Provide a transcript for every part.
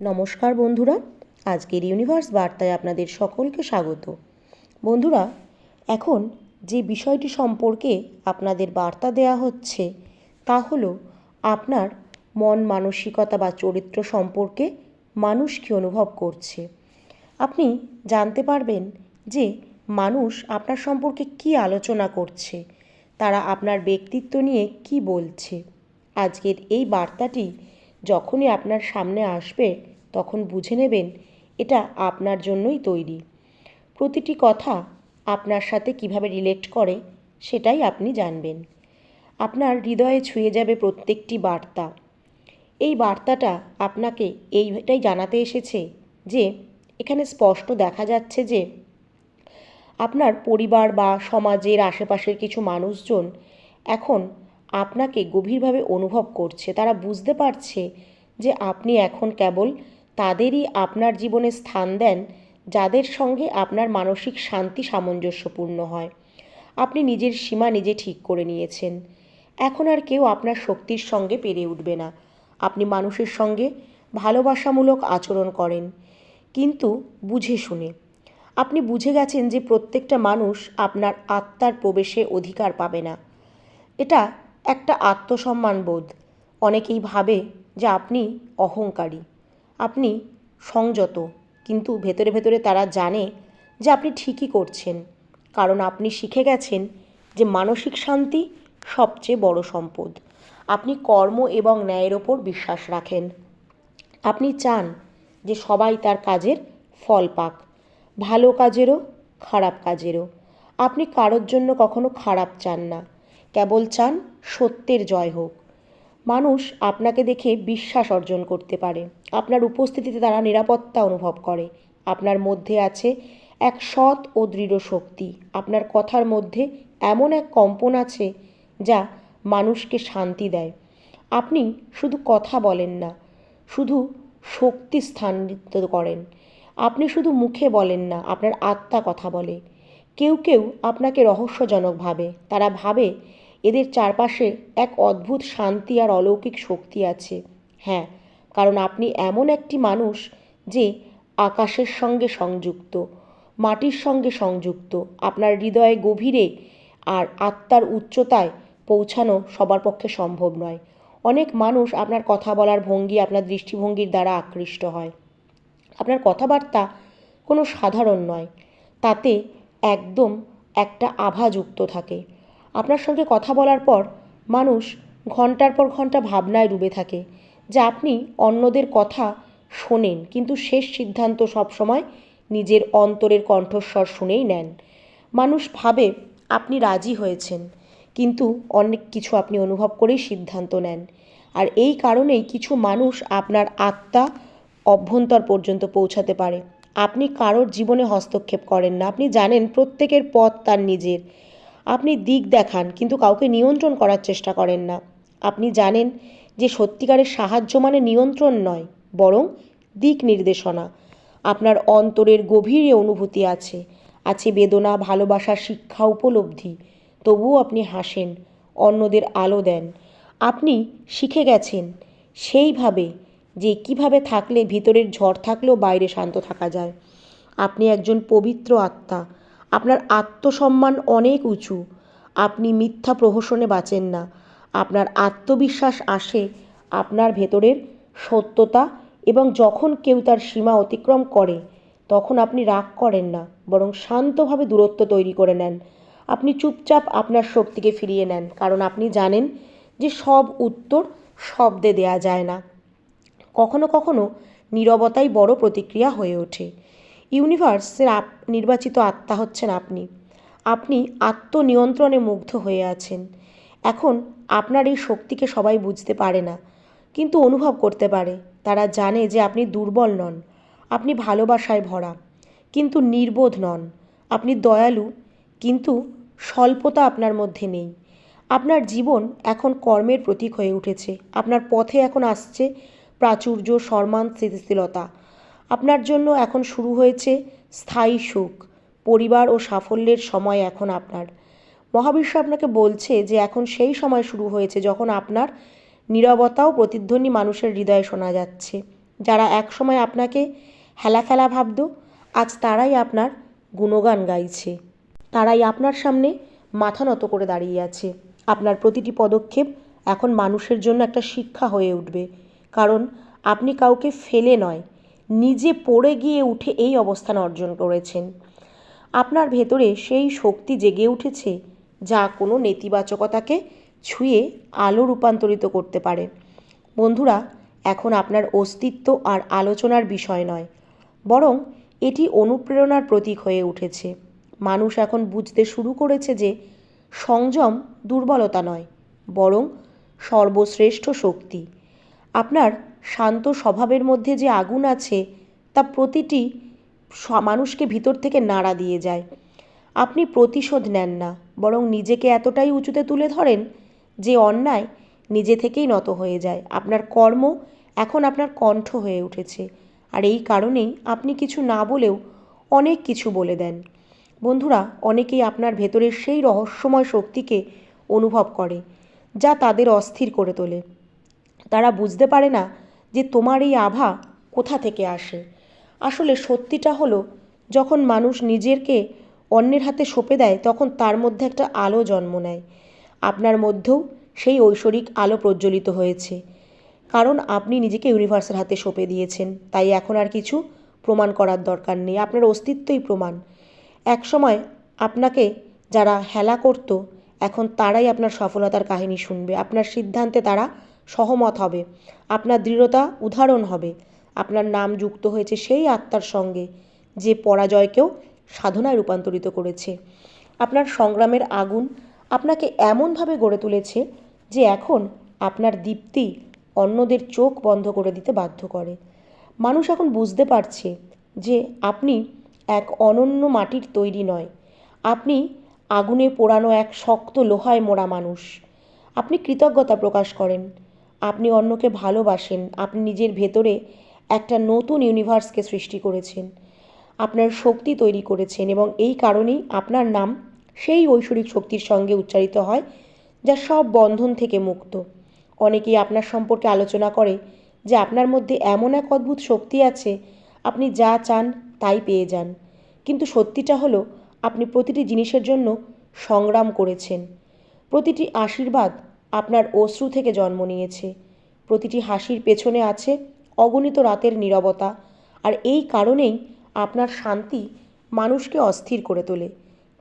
নমস্কার বন্ধুরা, আজকের ইউনিভার্স বার্তায় আপনাদের সকলকে স্বাগত। বন্ধুরা, এখন যে বিষয়টি সম্পর্কে আপনাদের বার্তা দেয়া হচ্ছে, তা হলো আপনার মন মানসিকতা বা চরিত্র সম্পর্কে মানুষ কী অনুভব করছে। আপনি জানতে পারবেন যে মানুষ আপনার সম্পর্কে কী আলোচনা করছে, তারা আপনার ব্যক্তিত্ব নিয়ে কী বলছে। আজকের এই বার্তাটি যখনই আপনার সামনে আসবে তখন বুঝে নেবেন এটা আপনার জন্যই তৈরি। প্রতিটি কথা আপনার সাথে কীভাবে রিলেট করে সেটাই আপনি জানবেন। আপনার হৃদয়ে ছুঁয়ে যাবে প্রত্যেকটি বার্তা। এই বার্তাটা আপনাকে এইটাই জানাতে এসেছে যে, এখানে স্পষ্ট দেখা যাচ্ছে যে, আপনার পরিবার বা সমাজের আশেপাশের কিছু মানুষজন এখন আপনাকে গভীরভাবে অনুভব করছে। তারা বুঝতে পারছে যে আপনি এখন কেবল তাদেরই আপনার জীবনে স্থান দেন, যাদের সঙ্গে আপনার মানসিক শান্তি সামঞ্জস্যপূর্ণ হয়। আপনি নিজের সীমা নিজে ঠিক করে নিয়েছেন। এখন আর কেউ আপনার শক্তির সঙ্গে পেরে উঠবে না। আপনি মানুষের সঙ্গে ভালোবাসামূলক আচরণ করেন। কিন্তু বুঝে শুনে। আপনি বুঝে গেছেন যে প্রত্যেকটা মানুষ আপনার আত্মার প্রবেশে অধিকার পাবে না। এটা একটা আত্মসম্মান বোধ। অনেকেই ভাবে যে আপনি অহংকারী। আপনি সংযত, কিন্তু ভেতরে ভেতরে তারা জানে যে আপনি ঠিকই করছেন, কারণ আপনি শিখে গেছেন যে মানসিক শান্তি সবচেয়ে বড় সম্পদ। আপনি কর্ম এবং ন্যায়ের ওপর বিশ্বাস রাখেন। আপনি চান যে সবাই তার কাজের ফল পাক, ভালো কাজেরও, খারাপ কাজেরও। আপনি কারোর জন্য কখনো খারাপ চান না, কেবল চান সত্যের জয় হোক। মানুষ আপনাকে দেখে বিশ্বাস অর্জন করতে পারে। আপনার উপস্থিতিতে তারা নিরাপত্তা অনুভব করে। আপনার মধ্যে আছে এক সৎ ও দৃঢ় শক্তি। আপনার কথার মধ্যে এমন এক কম্পন আছে যা মানুষকে শান্তি দেয়। আপনি শুধু কথা বলেন না, শুধু শক্তি স্থানিত করেন। আপনি শুধু মুখে বলেন না, আপনার আত্মা কথা বলে। কেউ কেউ আপনাকে রহস্যজনক ভাবে। তারা ভাবে এদের চারপাশে এক অদ্ভুত শান্তি আর অলৌকিক শক্তি আছে। হ্যাঁ কারণ আপনি এমন একটি মানুষ যে আকাশের সঙ্গে সংযুক্ত, মাটির সঙ্গে সংযুক্ত, আপনার হৃদয়ে গভীরে আর আত্মার উচ্চতায় পৌঁছানো সবার পক্ষে সম্ভব নয়। অনেক মানুষ আপনার কথা বলার ভঙ্গি আপনার দৃষ্টিভঙ্গির দ্বারা আকৃষ্ট হয়। আপনার কথাবার্তা কোনো সাধারণ নয়, তাতে একদম একটা আভা যুক্ত থাকে। আপনার সঙ্গে কথা বলার পর মানুষ ঘণ্টার পর ঘণ্টা ভাবনায় ডুবে থাকে যে আপনি অন্যদের কথা শোনেন, কিন্তু শেষ সিদ্ধান্ত সবসময় নিজের অন্তরের কণ্ঠস্বর শুনেই নেন। মানুষ ভাবে আপনি রাজি হয়েছেন, কিন্তু অনেক কিছু আপনি অনুভব করেই সিদ্ধান্ত নেন। আর এই কারণেই কিছু মানুষ আপনার আত্মা অভ্যন্তর পর্যন্ত পৌঁছাতে পারে। আপনি কারোর জীবনে হস্তক্ষেপ করেন না। আপনি জানেন প্রত্যেকের পথ তার নিজের। আপনি দিক দেখান, কিন্তু কাউকে নিয়ন্ত্রণ করার চেষ্টা করেন না। আপনি জানেন যে সত্যিকারের সাহায্য মানে নিয়ন্ত্রণ নয়, বরং দিক নির্দেশনা। আপনার অন্তরের গভীরে অনুভূতি আছে আছে বেদনা, ভালোবাসা, শিক্ষা, উপলব্ধি। তবুও আপনি হাসেন, অন্যদের আলো দেন। আপনি শিখে গেছেন সেইভাবে যে কীভাবে থাকলে ভিতরের ঝড় থাকলেও বাইরে শান্ত থাকা যায়। আপনি একজন পবিত্র আত্মা আপনার আত্মসম্মান অনেক উঁচু। আপনি মিথ্যা প্রহসনে বাঁচেন না। আপনার আত্মবিশ্বাস আসে আপনার ভেতরের সত্যতা এবং যখন কেউ তার সীমা অতিক্রম করে, তখন আপনি রাগ করেন না, বরং শান্তভাবে দূরত্ব তৈরি করে নেন। আপনি চুপচাপ আপনার শক্তিকে ফিরিয়ে নেন, কারণ আপনি জানেন যে সব উত্তর শব্দে দেয়া যায় না। কখনো কখনো নীরবতাই বড় প্রতিক্রিয়া হয়ে ওঠে। ইউনিভার্সের আপ, নির্বাচিত আত্মা হচ্ছেন আপনি। আপনি আত্মনিয়ন্ত্রণে মুগ্ধ হয়ে আছেন। এখন আপনার এই শক্তিকে সবাই বুঝতে পারে না, কিন্তু অনুভব করতে পারে। তারা জানে যে আপনি দুর্বল নন, আপনি ভালোবাসায় ভরা, কিন্তু নির্বোধ নন। আপনি দয়ালু, কিন্তু স্বল্পতা আপনার মধ্যে নেই। আপনার জীবন এখন কর্মের প্রতীক হয়ে উঠেছে। আপনার পথে এখন আসছে প্রাচুর্য, সম্মান, স্থিতিশীলতা। আপনার জন্য এখন শুরু হয়েছে স্থায়ী সুখ। পরিবার ও সাফল্যের সময় এখন আপনার। মহাবিশ্ব আপনাকে বলছে যে এখন সেই সময় শুরু হয়েছে যখন আপনার নীরবতাও প্রতিধ্বনি মানুষের হৃদয়ে শোনা যাচ্ছে। যারা একসময় আপনাকে হেলা হেলাফেলা ভাবত, আজ তারাই আপনার গুণগান গাইছে। তারাই আপনার সামনে মাথা নত করে দাঁড়িয়ে আছে। আপনার প্রতিটি পদক্ষেপ এখন মানুষের জন্য একটা শিক্ষা হয়ে উঠবে। কারণ আপনি কাউকে ফেলে নয় নিজে পড়ে গিয়ে উঠে এই অবস্থান অর্জন করেছেন। আপনার ভেতরে সেই শক্তি জেগে উঠেছে যা কোনো নেতিবাচকতাকে ছুঁয়ে আলো রূপান্তরিত করতে পারে। বন্ধুরা, এখন আপনার অস্তিত্ব আর আলোচনার বিষয় নয়, বরং এটি অনুপ্রেরণার প্রতীক হয়ে উঠেছে। মানুষ এখন বুঝতে শুরু করেছে যে সংযম দুর্বলতা নয়, বরং সর্বশ্রেষ্ঠ শক্তি। আপনার শান্ত স্বভাবের মধ্যে যে আগুন আছে, তা প্রতিটি মানুষকে ভিতর থেকে নাড়া দিয়ে যায়। আপনি প্রতিশোধ নেন না, বরং নিজেকে এতটাই উঁচুতে তুলে ধরেন যে অন্যায় নিজে থেকেই নত হয়ে যায়। আপনার কর্ম এখন আপনার কণ্ঠ হয়ে উঠেছে, আর এই কারণেই আপনি কিছু না বলেও অনেক কিছু বলে দেন। বন্ধুরা, অনেকেই আপনার ভেতরের সেই রহস্যময় শক্তিকে অনুভব করে, যা তাদের অস্থির করে তোলে। তারা বুঝতে পারে না যে তোমার এই আভা কোথা থেকে আসে? আসলে সত্যিটা হলো, যখন মানুষ নিজেরকে অন্যের হাতে সঁপে দেয়, তখন তার মধ্যে একটা আলো জন্ম নেয়। আপনার মধ্যেও সেই ঐশ্বরিক আলো প্রজ্বলিত হয়েছে। কারণ আপনি নিজেকে ইউনিভার্সের হাতে সঁপে দিয়েছেন, তাই এখন আর কিছু প্রমাণ করার দরকার নেই। আপনার অস্তিত্বই প্রমাণ। এক সময় আপনাকে যারা হেলা করতো, এখন তারাই আপনার সফলতার কাহিনী শুনবে। আপনার সিদ্ধান্তে তারা সহমত হবে। আপনার দৃঢ়তা উদাহরণ হবে। আপনার নাম যুক্ত হয়েছে সেই আত্মার সঙ্গে যে পরাজয়কেও সাধনায় রূপান্তরিত করেছে। আপনার সংগ্রামের আগুন আপনাকে এমনভাবে গড়ে তুলেছে যে এখন আপনার দীপ্তি অন্যদের চোখ বন্ধ করে দিতে বাধ্য করে। মানুষ এখন বুঝতে পারছে যে আপনি এক অনন্য মাটির তৈরি নয়। আপনি আগুনে পোড়ানো এক শক্ত লোহায় মোড়া মানুষ। আপনি কৃতজ্ঞতা প্রকাশ করেন। আপনি অন্যকে ভালোবাসেন, আপনি নিজের ভেতরে একটা নতুন ইউনিভার্সকে সৃষ্টি করেছেন, আপনার শক্তি তৈরি করেছেন এবং এই কারণেই আপনার নাম সেই ঐশ্বরিক শক্তির সঙ্গে উচ্চারিত হয়, যা সব বন্ধন থেকে মুক্ত। অনেকেই আপনার সম্পর্কে আলোচনা করে যে আপনার মধ্যে এমন এক অদ্ভুত শক্তি আছে, আপনি যা চান তাই পেয়ে যান। কিন্তু সত্যিটা হলো, আপনি প্রতিটি জিনিসের জন্য সংগ্রাম করেছেন। প্রতিটি আশীর্বাদ আপনার অশ্রু থেকে জন্ম নিয়েছে। প্রতিটি হাসির পেছনে আছে অগণিত রাতের নীরবতা, আর এই কারণেই আপনার শান্তি মানুষকে অস্থির করে তোলে।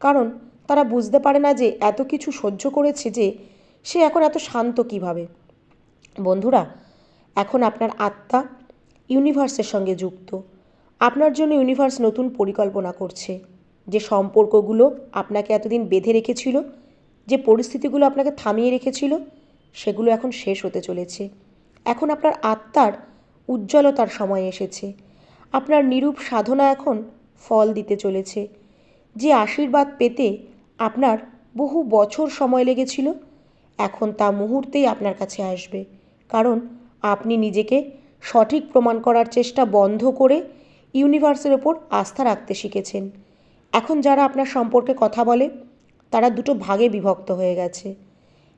কারণ তারা বুঝতে পারে না যে এত কিছু সহ্য করেছে যে সে এখন এত শান্ত কীভাবে। বন্ধুরা, এখন আপনার আত্মা ইউনিভার্সের সঙ্গে যুক্ত। আপনার জন্য ইউনিভার্স নতুন পরিকল্পনা করছে। যে সম্পর্কগুলো আপনাকে এতদিন বেঁধে রেখেছিল যে পরিস্থিতিগুলো আপনাকে থামিয়ে রেখেছিল, সেগুলো এখন শেষ হতে চলেছে। এখন আপনার আত্মার উজ্জ্বলতার সময় এসেছে। আপনার নিরূপ সাধনা এখন ফল দিতে চলেছে। যে আশীর্বাদ পেতে আপনার বহু বছর সময় লেগেছিল, এখন তা মুহূর্তেই আপনার কাছে আসবে। কারণ আপনি নিজেকে সঠিক প্রমাণ করার চেষ্টা বন্ধ করে ইউনিভার্সের ওপর আস্থা রাখতে শিখেছেন। এখন যারা আপনার সম্পর্কে কথা বলে তারা দুটো ভাগে বিভক্ত হয়ে গেছে।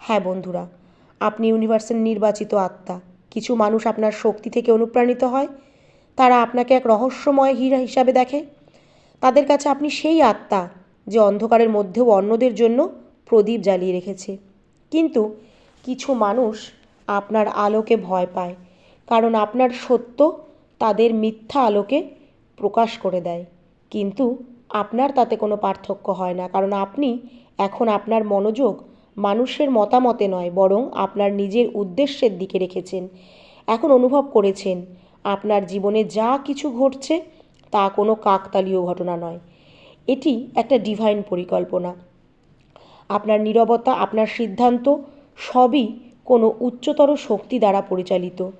হ্যাঁ বন্ধুরা, আপনি ইউনিভার্সের নির্বাচিত আত্মা। কিছু মানুষ আপনার শক্তি থেকে অনুপ্রাণিত হয়। তারা আপনাকে এক রহস্যময় হীরা হিসাবে দেখে। তাদের কাছে আপনি সেই আত্মা যে অন্ধকারের মধ্যেও অন্যদের জন্য প্রদীপ জ্বালিয়ে রেখেছে। কিন্তু কিছু মানুষ আপনার আলোকে ভয় পায়, কারণ আপনার সত্য তাদের মিথ্যা আলোকে প্রকাশ করে দেয়। কিন্তু আপনার তাতে কোনো পার্থক্য হয় না। কারণ আপনি এখন আপনার মনোযোগ মানুষের মতামতে নয়, বরং আপনার নিজের উদ্দেশ্যের দিকে রেখেছেন। এখন অনুভব করেছেন, আপনার জীবনে যা কিছু ঘটছে তা কোনো কাকতালীয় ঘটনা নয়। এটি একটা ডিভাইন পরিকল্পনা। আপনার নীরবতা, আপনার সিদ্ধান্ত সবই কোনো উচ্চতর শক্তি দ্বারা পরিচালিত।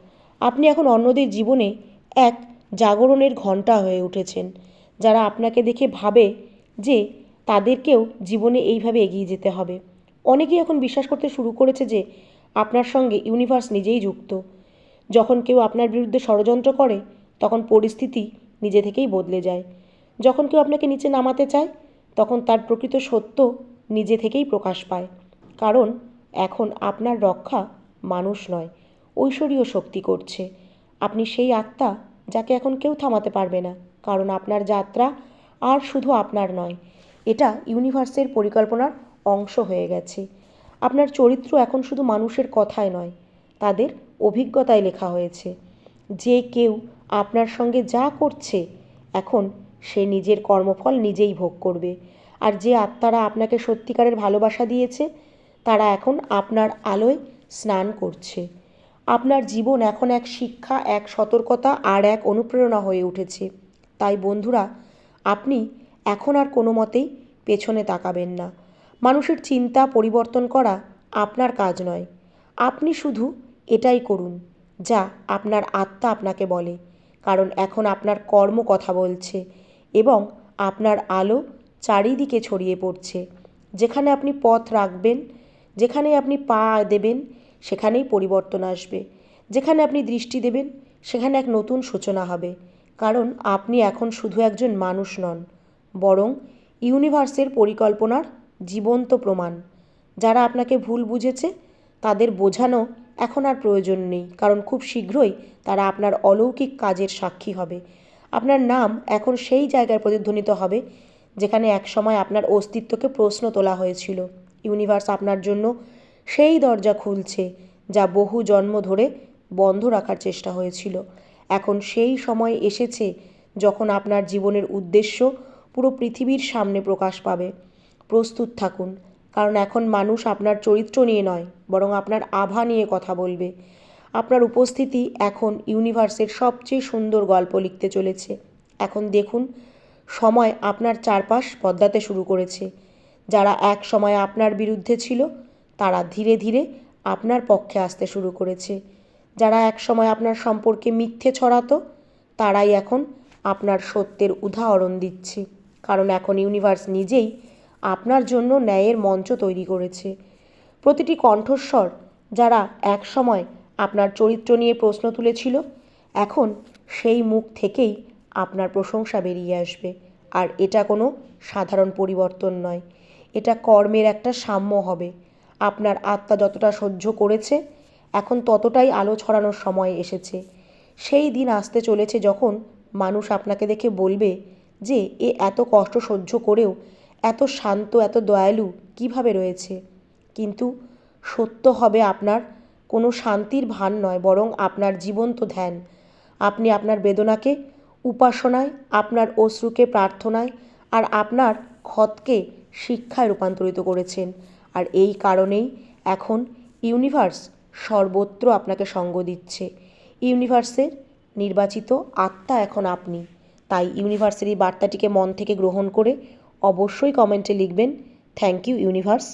আপনি এখন অন্যদের জীবনে এক জাগরণের ঘণ্টা হয়ে উঠেছেন। যারা আপনাকে দেখে ভাবে যে তাদেরকেও জীবনে এইভাবে এগিয়ে যেতে হবে। অনেকেই এখন বিশ্বাস করতে শুরু করেছে যে আপনার সঙ্গে ইউনিভার্স নিজেই যুক্ত। যখন কেউ আপনার বিরুদ্ধে ষড়যন্ত্র করে, তখন পরিস্থিতি নিজে থেকেই বদলে যায়। যখন কেউ আপনাকে নিচে নামাতে চায়, তখন তার প্রকৃত সত্য নিজে থেকেই প্রকাশ পায়। কারণ এখন আপনার রক্ষা মানুষ নয়, ঐশ্বরীয় শক্তি করছে। আপনি সেই আত্মা যাকে এখন কেউ থামাতে পারবে না। কারণ আপনার যাত্রা আর শুধু আপনার নয়, এটা ইউনিভার্সের পরিকল্পনার অংশ হয়ে গেছে। আপনার চরিত্র এখন শুধু মানুষের কথায় নয়, তাদের অভিজ্ঞতায় লেখা হয়েছে। যে কেউ আপনার সঙ্গে যা করছে, এখন সে নিজের কর্মফল নিজেই ভোগ করবে। আর যে আত্মারা আপনাকে সত্যিকারের ভালোবাসা দিয়েছে, তারা এখন আপনার আলোয় স্নান করছে। আপনার জীবন এখন এক শিক্ষা, এক সতর্কতা আর এক অনুপ্রেরণা হয়ে উঠেছে। তাই বন্ধুরা, আপনি এখন আর কোনো মতেই পেছনে তাকাবেন না। মানুষের চিন্তা পরিবর্তন করা আপনার কাজ নয়। আপনি শুধু এটাই করুন যা আপনার আত্মা আপনাকে বলে। কারণ এখন আপনার কর্ম কথা বলছে এবং আপনার আলো চারিদিকে ছড়িয়ে পড়ছে। যেখানে আপনি পথ রাখবেন, যেখানে আপনি পা দেবেন, সেখানেই পরিবর্তন আসবে। যেখানে আপনি দৃষ্টি দেবেন, সেখানে এক নতুন সূচনা হবে। কারণ আপনি এখন শুধু একজন মানুষ নন, বরং ইউনিভার্সের পরিকল্পনার জীবন্ত প্রমাণ। যারা আপনাকে ভুল বুঝেছে, তাদের বোঝানো এখন আর প্রয়োজন নেই, কারণ খুব শীঘ্রই তারা আপনার অলৌকিক কাজের সাক্ষী হবে। আপনার নাম এখন সেই জায়গায় প্রতিধ্বনিত হবে, যেখানে একসময় আপনার অস্তিত্বকে প্রশ্ন তোলা হয়েছিল। ইউনিভার্স আপনার জন্য সেই দরজা খুলছে, যা বহু জন্ম ধরে বন্ধ রাখার চেষ্টা হয়েছিল। এখন সেই সময় এসেছে যখন আপনার জীবনের উদ্দেশ্য পুরো পৃথিবীর সামনে প্রকাশ পাবে। প্রস্তুত থাকুন, কারণ এখন মানুষ আপনার চরিত্র নিয়ে নয়, বরং আপনার আভা নিয়ে কথা বলবে। আপনার উপস্থিতি এখন ইউনিভার্সের সবচেয়ে সুন্দর গল্প লিখতে চলেছে। এখন দেখুন, সময় আপনার চারপাশ বদলাতে শুরু করেছে। যারা এক সময় আপনার বিরুদ্ধে ছিল, তারা ধীরে ধীরে আপনার পক্ষে আসতে শুরু করেছে। যারা এক সময় আপনার সম্পর্কে মিথ্যে ছড়াতো, তারাই এখন আপনার সত্যের উদাহরণ দিচ্ছে। কারণ এখন ইউনিভার্স নিজেই আপনার জন্য ন্যায়ের মঞ্চ তৈরি করেছে। প্রতিটি কণ্ঠস্বর যারা এক সময় আপনার চরিত্র নিয়ে প্রশ্ন তুলেছিল, এখন সেই মুখ থেকেই আপনার প্রশংসা বেরিয়ে আসবে। আর এটা কোনো সাধারণ পরিবর্তন নয়। এটা কর্মের একটা সাম্য হবে। আপনার আত্মা যতটা সহ্য করেছে এখন ততটাই আলো ছড়ানোর সময় এসেছে। সেই দিন আসতে চলেছে যখন মানুষ আপনাকে দেখে বলবে যে, এ এত কষ্ট সহ্য করেও এত শান্ত, এত দয়ালু কীভাবে রয়েছে? কিন্তু সত্য হবে আপনার কোনো শান্তির ভান নয়, বরং আপনার জীবন্ত ধ্যান। আপনি আপনার বেদনাকে উপাসনায়, আপনার অশ্রুকে প্রার্থনায় আর আপনার ক্ষতকে শিক্ষায় রূপান্তরিত করেছেন। আর এই কারণেই এখন ইউনিভার্স সর্বত্র আপনাকে সঙ্গ দিচ্ছে। ইউনিভার্সের নির্বাচিত আত্মা এখন আপনি। তাই ইউনিভার্সের এই বার্তাটিকে মন থেকে গ্রহণ করে অবশ্যই কমেন্টে লিখবেন, থ্যাংক ইউ ইউনিভার্স।